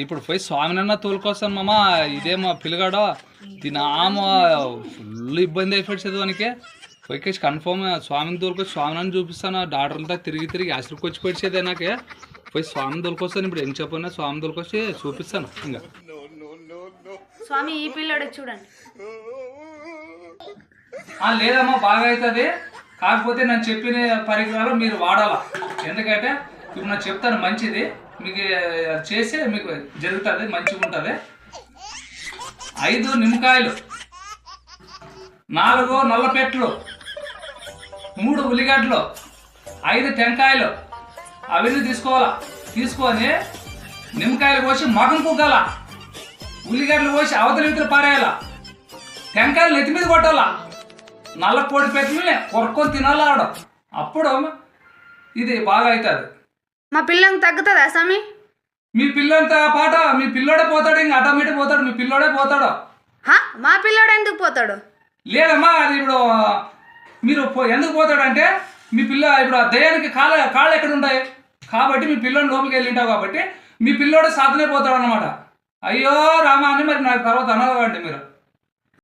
ఇప్పుడు పోయి స్వామినన్న తోలుకొస్తాను మామ ఇదేమో పిల్లగాడ. దీని ఆమె ఫుల్ ఇబ్బంది అయిపోయి చదవనికి. పోయి కన్ఫర్మ్ స్వామిని తోలుకొచ్చి స్వామిని చూపిస్తాను. డాక్టర్లతో తిరిగి తిరిగి అసలుకి వచ్చి పెడిచేదే నాకే. పోయి స్వామిని తోలుకొస్తాను ఇప్పుడు ఏం చెప్పినా స్వామి తోలుకొచ్చి చూపిస్తాను. ఇంకా స్వామి ఈ పిల్లోడు చూడండి. లేదమ్మా బాగా అవుతుంది. కాకపోతే నేను చెప్పిన పరికరాలు మీరు వాడాలా. ఎందుకంటే ఇప్పుడు నాకు చెప్తాను మంచిది. మీకు చేస్తే చేసి మీకు జరుగుతుంది మంచిగా ఉంటుంది. ఐదు నిమ్మకాయలు నాలుగు నల్లపెట్లు మూడు ఉల్లిగడ్డలు ఐదు టెంకాయలు అవన్నీ తీసుకోవాలా? తీసుకొని నిమ్మకాయలు కోసి మగం కుగ్గాల? ఉల్లిగడ్డలు కోసి అవతల ఇవతల పారేయాల? టెంకాయలు నెత్తి మీద కొట్టాలా? నల్ల కోడి పెట్టిన కొరుక్కొని తినాలా ఆడ? అప్పుడు ఇది బాగా అవుతుంది. మా పిల్లకు తగ్గుతుందా స్వామి మీ పిల్లంతా పాట మీ పిల్లోడే పోతాడు ఇంకా ఆటోమేటిక్ పోతాడు మీ పిల్లోడే పోతాడు. హా? మా పిల్లోడు ఎందుకు పోతాడు? లేదమ్మా అది ఇప్పుడు మీరు పో- ఎందుకు పోతాడంటే మీ పిల్ల ఇప్పుడు ఆ దయ్యానికి కాళ్ళ కాళ్ళు ఎక్కడ ఉంటాయి? కాబట్టి మీ పిల్లని లోపలికి వెళ్ళింటావు కాబట్టి మీ పిల్లోడు సాధనే పోతాడు అనమాట అయ్యో రామా అని మరి నాకు తర్వాత అనవండి మీరు.